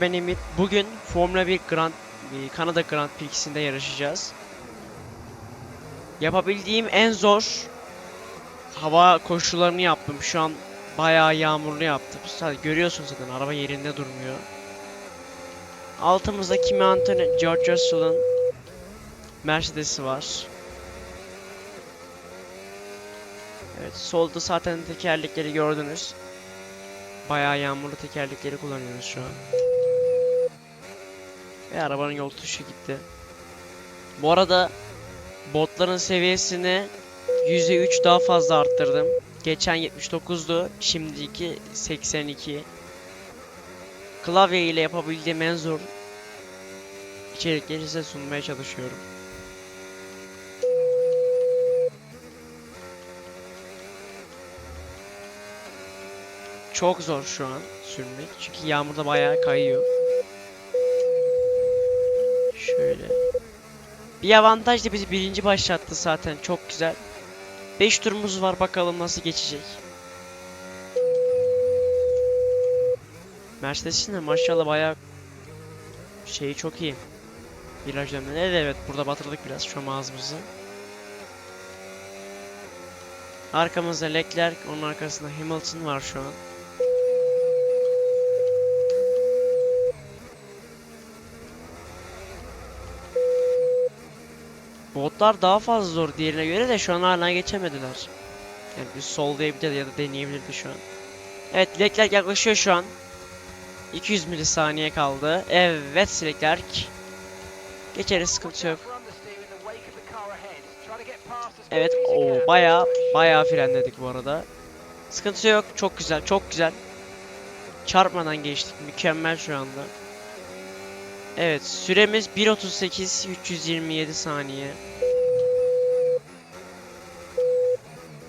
Ben Emir. Bugün Formula 1 Grand e, Kanada Grand Prix'sinde yarışacağız. Yapabildiğim en zor hava koşullarını yaptım. Şu an bayağı yağmurlu yaptım. Sadece görüyorsunuz zaten araba yerinde durmuyor. Altımızda Kimi Anthony, George Russell'ın Mercedes'i var. Evet, solda zaten tekerlekleri gördünüz. Bayağı yağmurlu tekerlekleri kullanıyoruz şu an. Ve arabanın yol tuşu gitti. Bu arada botların seviyesini %3 daha fazla arttırdım. Geçen 79'du, şimdiki 82. Klavye ile yapabildiğim en zor içerikleri size sunmaya çalışıyorum. Çok zor şu an sürmek. Çünkü yağmurda bayağı kayıyor. Şöyle. Bir avantaj da bizi birinci başlattı zaten. Çok güzel. 5 turumuz var bakalım nasıl geçecek. Mercedes'in de maşallah bayağı şeyi çok iyi. Viraj evet, evet burada batırdık biraz şu ağzımızı. Arkamızda Leclerc, onun arkasında Hamilton var şu an. Botlar daha fazla zor diğerine göre de şu an hala geçemediler. Yani bir sollayabilir ya da deneyebilirdi şu an. Evet Leclerc yaklaşıyor şu an. 200 milisaniye kaldı. Evet Leclerc. Geçeriz sıkıntı yok. Evet o baya baya frenledik bu arada. Sıkıntı yok. Çok güzel, çok güzel. Çarpmadan geçtik. Mükemmel şu anda. Evet, süremiz 1.38 327 saniye.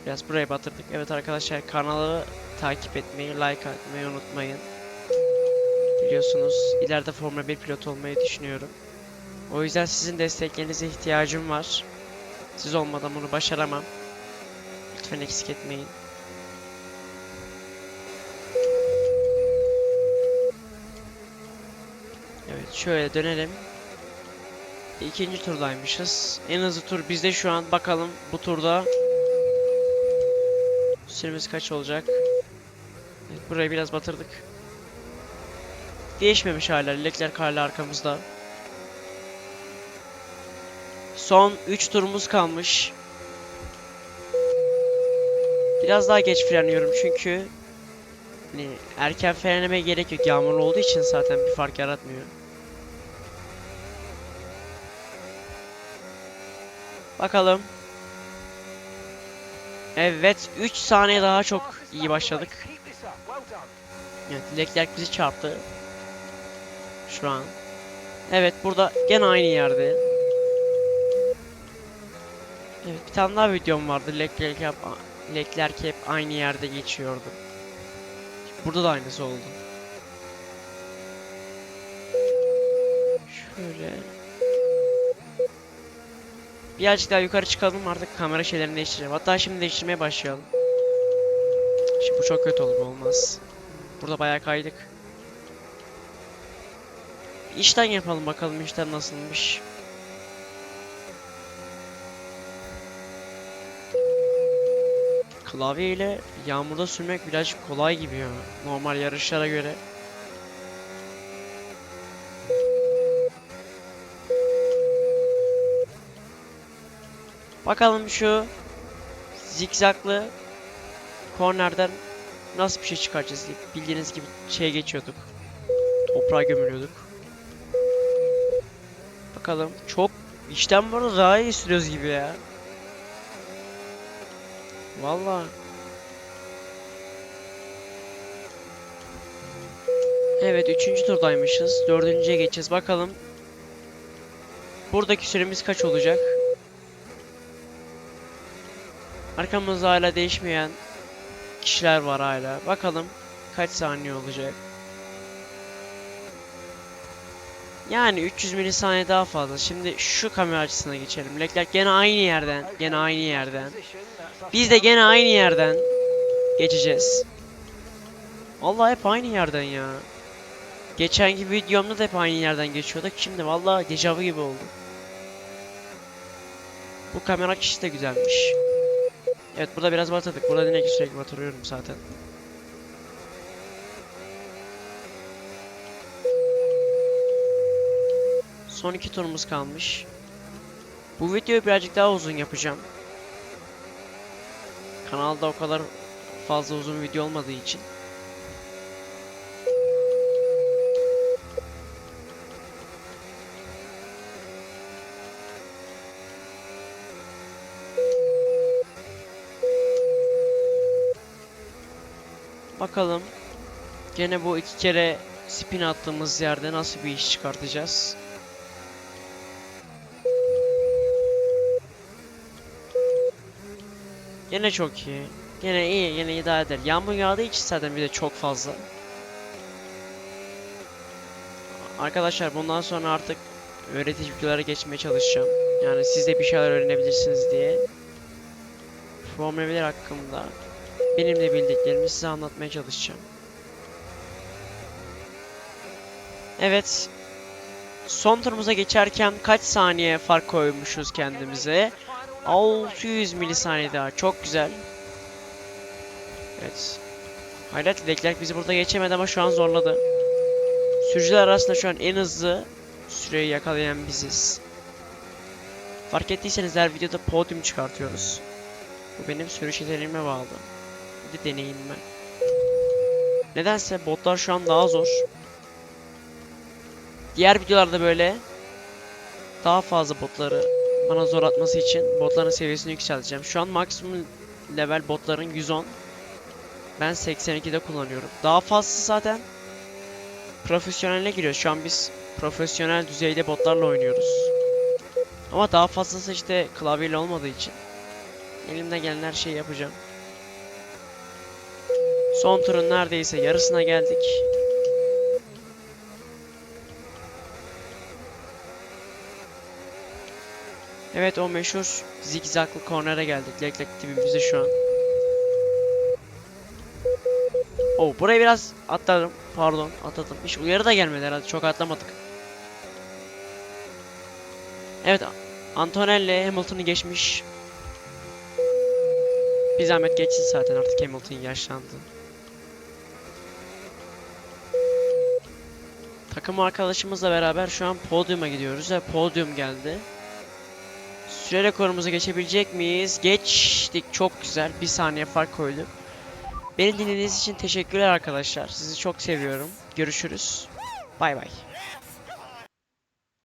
Biraz buraya batırdık. Evet arkadaşlar kanalı takip etmeyi, like atmayı unutmayın. Biliyorsunuz ileride Formula 1 pilot olmayı düşünüyorum. O yüzden sizin desteklerinize ihtiyacım var. Siz olmadan bunu başaramam. Lütfen eksik etmeyin. Evet şöyle dönelim. İkinci turdaymışız. En hızlı tur bizde şu an. Bakalım bu turda süremiz kaç olacak? Evet, burayı biraz batırdık. Değişmemiş hala. Leclerc hala arkamızda. Son 3 turumuz kalmış. Biraz daha geç frenliyorum çünkü hani erken frenlemeye gerek yok. Yağmurlu olduğu için zaten bir fark yaratmıyor. Bakalım. Evet 3 saniye daha çok iyi başladık. Evet Leclerc bizi çarptı. Şu an. Evet burada gene aynı yerde. Evet bir tane daha videom vardı. Leclerc hep, Leclerc hep aynı yerde geçiyordu. Burada da aynısı oldu. Şöyle. Birazcık daha yukarı çıkalım artık kamera şeylerini değiştirelim. Hatta şimdi değiştirmeye başlayalım. Şimdi bu çok kötü olur olmaz. Burada bayağı kaydık. İşten yapalım bakalım işten nasılmış. Klavye ile yağmurda sürmek birazcık kolay gibi ya. Normal yarışlara göre. Bakalım şu zikzaklı kornerden nasıl bir şey çıkaracağız. Bildiğiniz gibi şey geçiyorduk. Toprağa gömülüyorduk. Bakalım çok işten bu arada daha iyi sürüyoruz gibi ya. Vallahi. Evet üçüncü turdaymışız. Dördüncüye geçeceğiz. Bakalım. Buradaki süremiz kaç olacak? Arkamızda hala değişmeyen kişiler var hala. Bakalım kaç saniye olacak. Yani 300 milisaniye daha fazla. Şimdi şu kamera açısına geçelim. Leclerc gene aynı yerden, gene aynı yerden. Biz de gene aynı yerden geçeceğiz. Vallahi hep aynı yerden ya. Geçenki videomda da hep aynı yerden geçiyorduk. Şimdi vallahi dejavu gibi oldu. Bu kamera açısı da güzelmiş. Evet burada biraz batırdık. Burada yine sürekli batırıyorum zaten. Son iki turumuz kalmış. Bu videoyu birazcık daha uzun yapacağım. Kanalda o kadar fazla uzun video olmadığı için. Bakalım. Gene bu iki kere spin attığımız yerde nasıl bir iş çıkartacağız? Gene çok iyi. Gene iyi, gene idare eder. Yağmur yağdığı için zaten bir de çok fazla. Arkadaşlar bundan sonra artık öğretici videolara geçmeye çalışacağım. Yani siz de bir şeyler öğrenebilirsiniz diye. Formula 1 hakkında benim de bildiklerimi size anlatmaya çalışacağım. Evet. Son turumuza geçerken kaç saniye fark koymuşuz kendimize? 600 milisaniye daha. Çok güzel. Evet. Hayret Leclerc bizi burada geçemedi ama şu an zorladı. Sürücüler arasında şu an en hızlı süreyi yakalayan biziz. Fark ettiyseniz her videoda podyum çıkartıyoruz. Bu benim sürüş yeteneğime bağlı. De deneyimime. Nedense botlar şu an daha zor. Diğer videolarda böyle daha fazla botları bana zor atması için botların seviyesini yükselteceğim. Şu an maksimum level botların 110. Ben 82'de kullanıyorum. Daha fazlası zaten profesyoneline giriyor. Şu an biz profesyonel düzeyde botlarla oynuyoruz. Ama daha fazlası işte klavyeyle olmadığı için elimden gelen her şeyi yapacağım. Son turun neredeyse yarısına geldik. Evet o meşhur zigzaglı kornere geldik. Leclerc dibimizde şu an. Oh buraya biraz atladım. Pardon atladım. Hiç uyarı da gelmedi herhalde. Çok atlamadık. Evet Antonelli Hamilton'ı geçmiş. Bir zahmet geçsin zaten artık Hamilton yaşlandı. Takım arkadaşımızla beraber şu an podyuma gidiyoruz ve podyum geldi. Süre rekorumuzu geçebilecek miyiz? Geçtik. Çok güzel. Bir saniye fark koyduk. Beni dinlediğiniz için teşekkürler arkadaşlar. Sizi çok seviyorum. Görüşürüz. Bay bay.